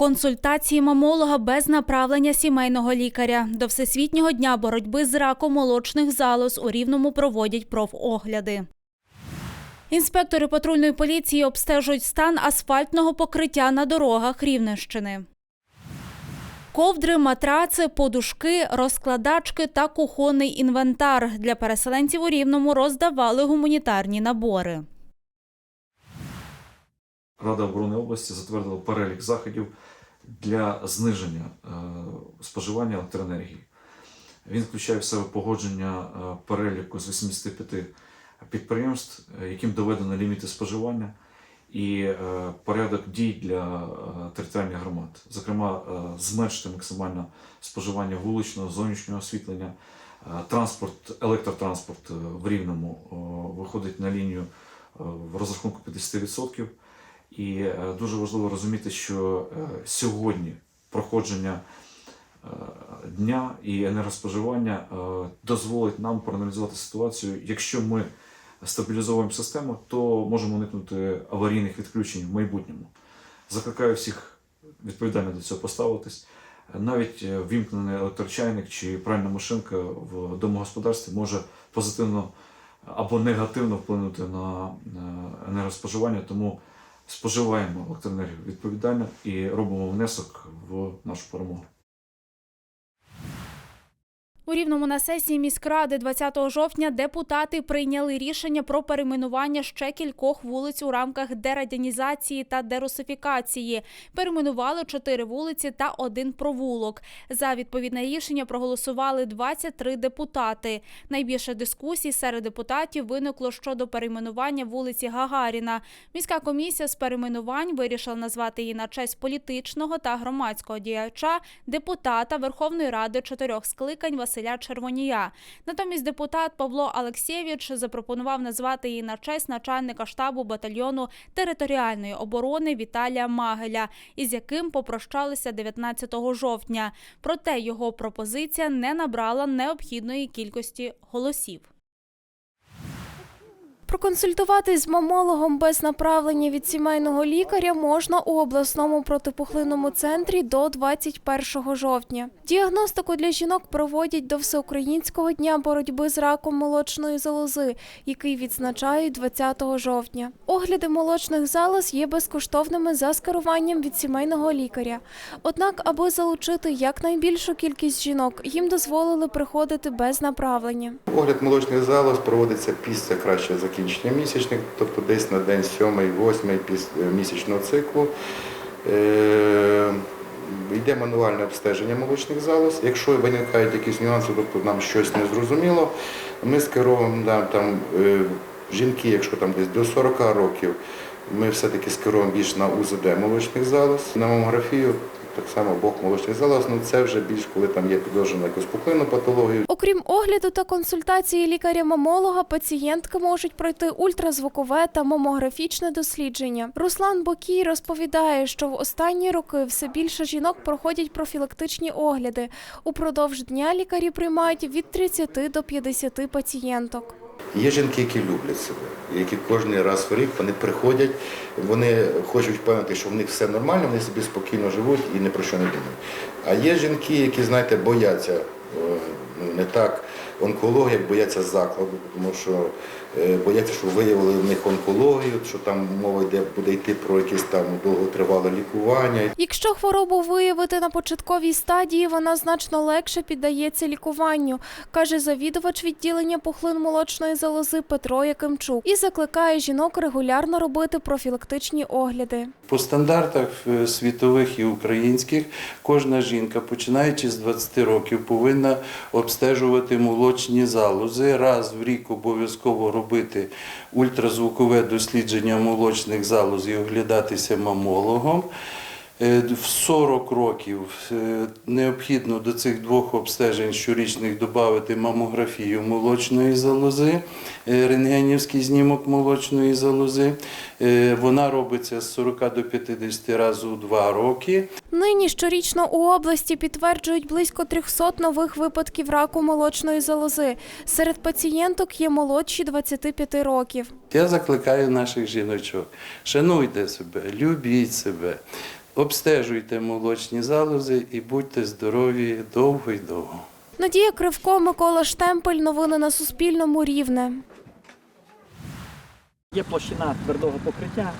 Консультації мамолога без направлення сімейного лікаря. До Всесвітнього дня боротьби з раком молочних залоз у Рівному проводять профогляди. Інспектори патрульної поліції обстежують стан асфальтного покриття на дорогах Рівненщини. Ковдри, матраци, подушки, розкладачки та кухонний інвентар для переселенців у Рівному роздавали гуманітарні набори. Рада оборони області затвердила перелік заходів для зниження е, споживання електроенергії. Він включає в себе погодження е, переліку з 85 підприємств, е, яким доведено ліміти споживання, і порядок дій для територіальних громад. Зокрема, зменшити максимально споживання вуличного, зовнішнього освітлення, транспорт, електротранспорт в Рівному виходить на лінію в розрахунку 50%. І е, дуже важливо розуміти, що е, сьогодні проходження е, дня і енергоспоживання дозволить нам проаналізувати ситуацію. Якщо ми стабілізовуємо систему, то можемо уникнути аварійних відключень в майбутньому. Закликаю всіх відповідально до цього поставитись. Навіть вімкнений електрочайник чи пральна машинка в домогосподарстві може позитивно або негативно вплинути на енергоспоживання, тому споживаємо електроенергію відповідально і робимо внесок в нашу перемогу. У Рівному на сесії міськради 20 жовтня депутати прийняли рішення про перейменування ще кількох вулиць у рамках дерадянізації та дерусифікації. Перейменували чотири вулиці та один провулок. За відповідне рішення проголосували 23 депутати. Найбільше дискусій серед депутатів виникло щодо перейменування вулиці Гагаріна. Міська комісія з перейменувань вирішила назвати її на честь політичного та громадського діяча, депутата Верховної Ради чотирьох скликань Василя Червонія. Натомість депутат Павло Алексєвич запропонував назвати її на честь начальника штабу батальйону територіальної оборони Віталія Магеля, із яким попрощалися 19 жовтня. Проте його пропозиція не набрала необхідної кількості голосів. Проконсультуватись з мамологом без направлення від сімейного лікаря можна у обласному протипухлинному центрі до 21 жовтня. Діагностику для жінок проводять до Всеукраїнського дня боротьби з раком молочної залози, який відзначають 20 жовтня. Огляди молочних залоз є безкоштовними за скеруванням від сімейного лікаря. Однак, аби залучити якнайбільшу кількість жінок, їм дозволили приходити без направлення. Огляд молочних залоз проводиться після кращого закінчення місячних, тобто десь на день 7-8 місячного циклу. Е, Йде мануальне обстеження молочних залоз. Якщо виникають якісь нюанси, тобто нам щось не зрозуміло, ми скеровуємо да, там, е, жінки, якщо там десь до 40 років, ми все-таки скеруємо більш на УЗД молочних залоз, на мамографію. Так само бок молочних залоз, ну це вже більш коли там є підозрена якусь пухлинну патологію. Окрім огляду та консультації лікаря-мамолога, пацієнтки можуть пройти ультразвукове та мамографічне дослідження. Руслан Бокій розповідає, що в останні роки все більше жінок проходять профілактичні огляди. Упродовж дня лікарі приймають від 30 до 50 пацієнток. Є жінки, які люблять себе, які кожен раз в рік вони приходять, вони хочуть впевнити, що в них все нормально, вони собі спокійно живуть і ні про що не думають. А є жінки, які, знаєте, бояться е, ну, не так онкології, бояться закладу, тому що бояться, що виявили в них онкологію, що там мова йде, буде йти про якесь там довготривале лікування. Якщо хворобу виявити на початковій стадії, вона значно легше піддається лікуванню, каже завідувач відділення пухлин молочної залози Петро Якимчук і закликає жінок регулярно робити профілактичні огляди. По стандартах е, світових і українських кожна жінка, починаючи з 20 років, повинна обстежувати молочні залози. Раз в рік обов'язково робити ультразвукове дослідження молочних залоз і оглядатися мамологом. Е, В 40 років е, необхідно до цих двох обстежень щорічних додати мамографію молочної залози, е, рентгенівський знімок молочної залози. Вона робиться з 40 до 50 разів у 2 роки. Нині щорічно у області підтверджують близько 300 нових випадків раку молочної залози. Серед пацієнток є молодші 25 років. Я закликаю наших жіночок, шануйте себе, любіть себе, Обстежуйте молочні залози і будьте здорові довго й довго. Надія Кривко, Микола Штемпель. Новини на Суспільному. Рівне. Є площина твердого покриття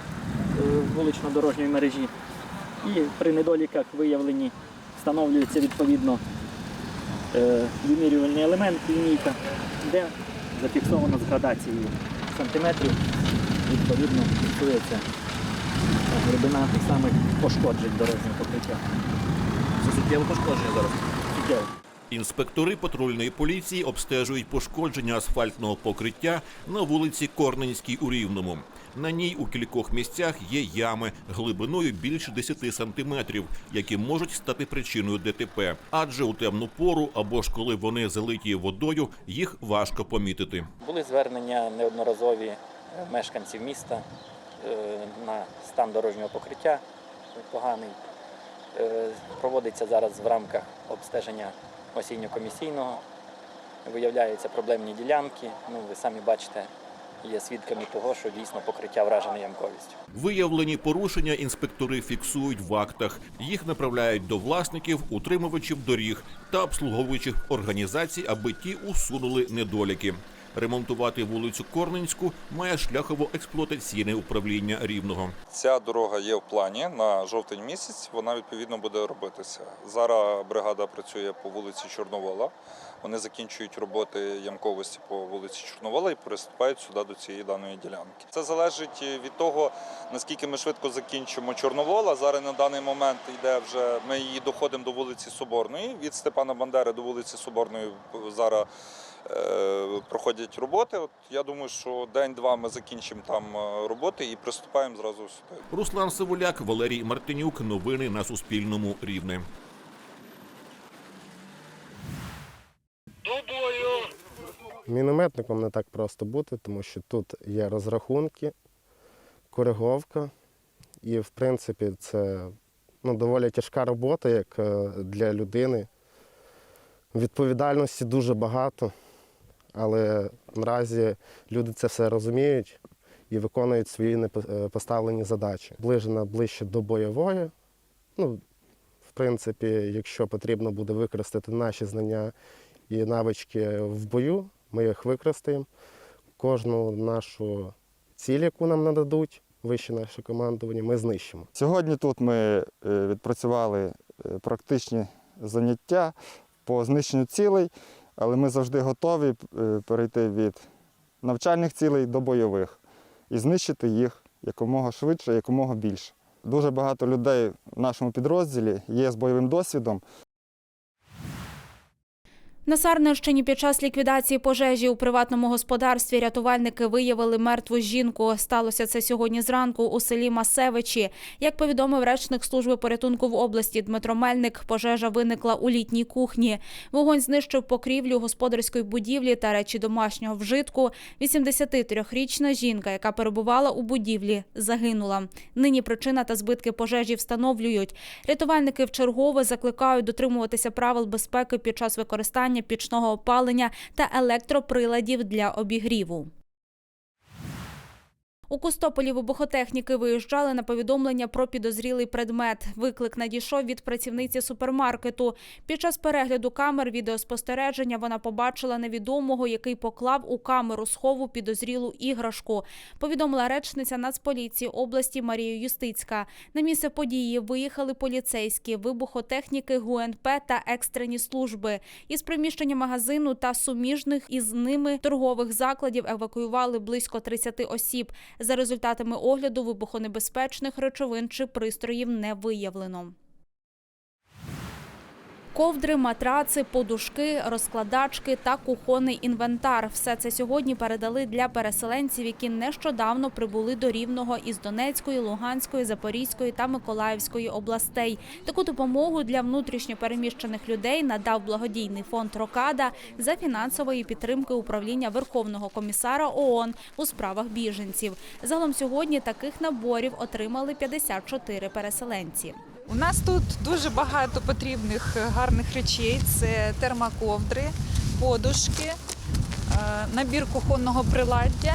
е, вулично-дорожньої мережі, і при недоліках виявлені встановлюється відповідно е, вимірювальний елемент лінійка, де зафіксовано з градацією сантиметрів, відповідно фіксується глибина тих самих пошкоджень дорожнього покриття. Це суттєве пошкодження зараз. Суттєво. Інспектори патрульної поліції обстежують пошкодження асфальтного покриття на вулиці Корненській у Рівному. На ній у кількох місцях є ями глибиною більше 10 сантиметрів, які можуть стати причиною ДТП. Адже у темну пору або ж коли вони залиті водою, їх важко помітити. Були звернення неодноразові е, мешканців міста на стан дорожнього покриття поганий. Е, Проводиться зараз в рамках обстеження осінньо-комісійного. Виявляються проблемні ділянки. Ну, ви самі бачите, є свідками того, що дійсно покриття вражене ямковістю. Виявлені порушення інспектори фіксують в актах. Їх направляють до власників, утримувачів доріг та обслуговуючих організацій, аби ті усунули недоліки. Ремонтувати вулицю Корненську має шляхово-експлуатаційне управління Рівного. Ця дорога є в плані на жовтень місяць. Вона відповідно буде робитися. Зараз бригада працює по вулиці Чорновола. Вони закінчують роботи ямковості по вулиці Чорновола і приступають сюди до цієї даної ділянки. Це залежить від того, наскільки ми швидко закінчимо Чорновола. Зараз на даний момент йде вже. Ми її доходимо до вулиці Соборної. Від Степана Бандери до вулиці Соборної зараз. Е, Проходять роботи. От я думаю, що день-два ми закінчимо там е, роботи і приступаємо зразу сюди. Руслан Сивуляк, Валерій Мартинюк. Новини на Суспільному. Рівне. Мінометником не так просто бути, тому що тут є розрахунки, кориговка, і, в принципі, це ну, доволі тяжка робота, як е, для людини. Відповідальності дуже багато, але наразі люди це все розуміють і виконують свої непо- е, задачі. Ближена ближче до бойової. Ну, в принципі, якщо потрібно буде використати наші знання і навички в бою, ми їх використаємо. Кожну нашу ціль, яку нам нададуть, вище наше командування, ми знищимо. Сьогодні тут ми е, відпрацювали е, практичні заняття по знищенню цілей, але ми завжди готові е, перейти від навчальних цілей до бойових і знищити їх якомога швидше, якомога більше. Дуже багато людей в нашому підрозділі є з бойовим досвідом. На Сарненщині під час ліквідації пожежі у приватному господарстві рятувальники виявили мертву жінку. Сталося це сьогодні зранку у селі Масевичі. Як повідомив речник служби порятунку в області Дмитро Мельник, пожежа виникла у літній кухні. Вогонь знищив покрівлю господарської будівлі та речі домашнього вжитку. 83-річна жінка, яка перебувала у будівлі, загинула. Нині причина та збитки пожежі встановлюють. Рятувальники вчергове закликають дотримуватися правил безпеки під час використання пічного опалення та електроприладів для обігріву. У Костополі вибухотехніки виїжджали на повідомлення про підозрілий предмет. Виклик надійшов від працівниці супермаркету. Під час перегляду камер відеоспостереження вона побачила невідомого, який поклав у камеру схову підозрілу іграшку. Повідомила речниця Нацполіції області Марія Юстицька. На місце події виїхали поліцейські, вибухотехніки ГУНП та екстрені служби. Із приміщення магазину та суміжних із ними торгових закладів евакуювали близько 30 осіб. За результатами огляду вибухонебезпечних речовин чи пристроїв не виявлено. Ковдри, матраци, подушки, розкладачки та кухонний інвентар. Все це сьогодні передали для переселенців, які нещодавно прибули до Рівного із Донецької, Луганської, Запорізької та Миколаївської областей. Таку допомогу для внутрішньо переміщених людей надав благодійний фонд Рокада за фінансової підтримки управління Верховного комісара ООН у справах біженців. Загалом сьогодні таких наборів отримали 54 переселенці. У нас тут дуже багато потрібних е, гарних речей: це термоковдри, подушки, е, набір кухонного приладдя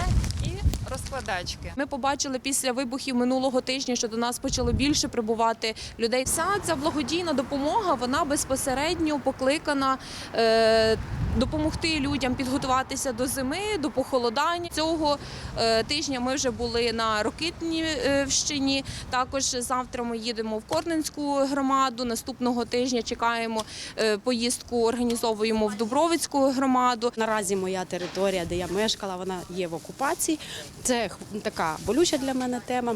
розкладачки. Ми побачили після вибухів минулого тижня, що до нас почало більше прибувати людей. Вся ця благодійна допомога вона безпосередньо покликана е, допомогти людям підготуватися до зими, до похолодання. Цього е, тижня ми вже були на Рокитнівщині. Також завтра ми їдемо в Корненську громаду. Наступного тижня чекаємо е, поїздку, організовуємо в Дубровицьку громаду. Наразі моя територія, де я мешкала, вона є в окупації. Це така болюча для мене тема.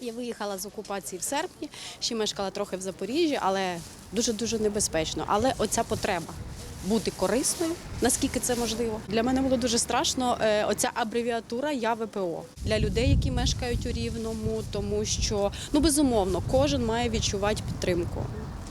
Я виїхала з окупації в серпні, ще мешкала трохи в Запоріжжі, але дуже-дуже небезпечно. Але оця потреба бути корисною, наскільки це можливо. Для мене було дуже страшно е, оця абревіатура Я ВПО для людей, які мешкають у Рівному, тому що ну безумовно кожен має відчувати підтримку.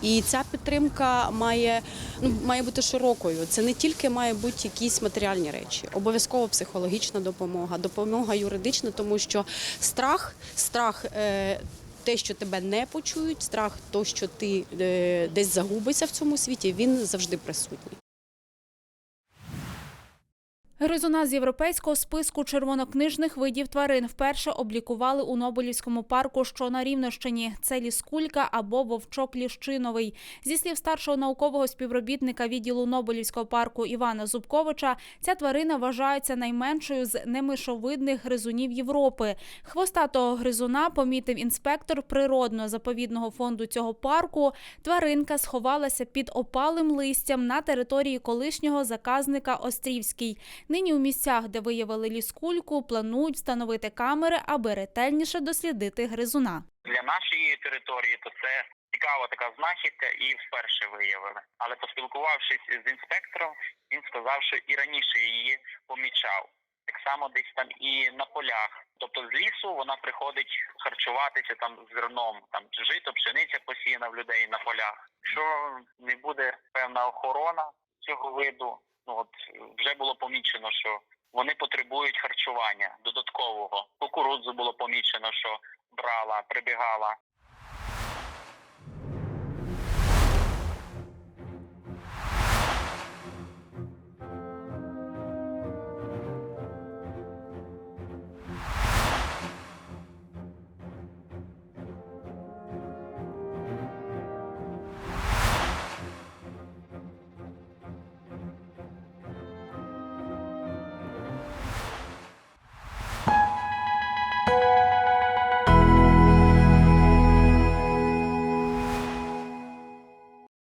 І ця підтримка має ну має бути широкою. Це не тільки має бути якісь матеріальні речі, обов'язково психологічна допомога, допомога юридична, тому що страх, страх. Е, те, що тебе не почують, страх, то, що ти е, десь загубишся в цьому світі, він завжди присутній. Гризуна з європейського списку червонокнижних видів тварин вперше облікували у Нобелівському парку, що на Рівнощині. Це ліскулька або вовчок ліщиновий. Зі слів старшого наукового співробітника відділу Нобелівського парку Івана Зубковича, ця тварина вважається найменшою з немишовидних гризунів Європи. Хвостатого гризуна помітив інспектор природно-заповідного фонду цього парку. Тваринка сховалася під опалим листям на території колишнього заказника Острівський. Нині у місцях, де виявили ліскульку, планують встановити камери, аби ретельніше дослідити гризуна. Для нашої території то це цікава така знахідка і вперше виявили. Але поспілкувавшись з інспектором, він сказав, що і раніше її помічав. Так само десь там і на полях. Тобто з лісу вона приходить харчуватися там зерном, там жито, пшениця посіяна в людей на полях. Якщо не буде певна охорона цього виду, ну от вже було помічено, що вони потребують харчування додаткового. Кукурудзу було помічено, що брала, прибігала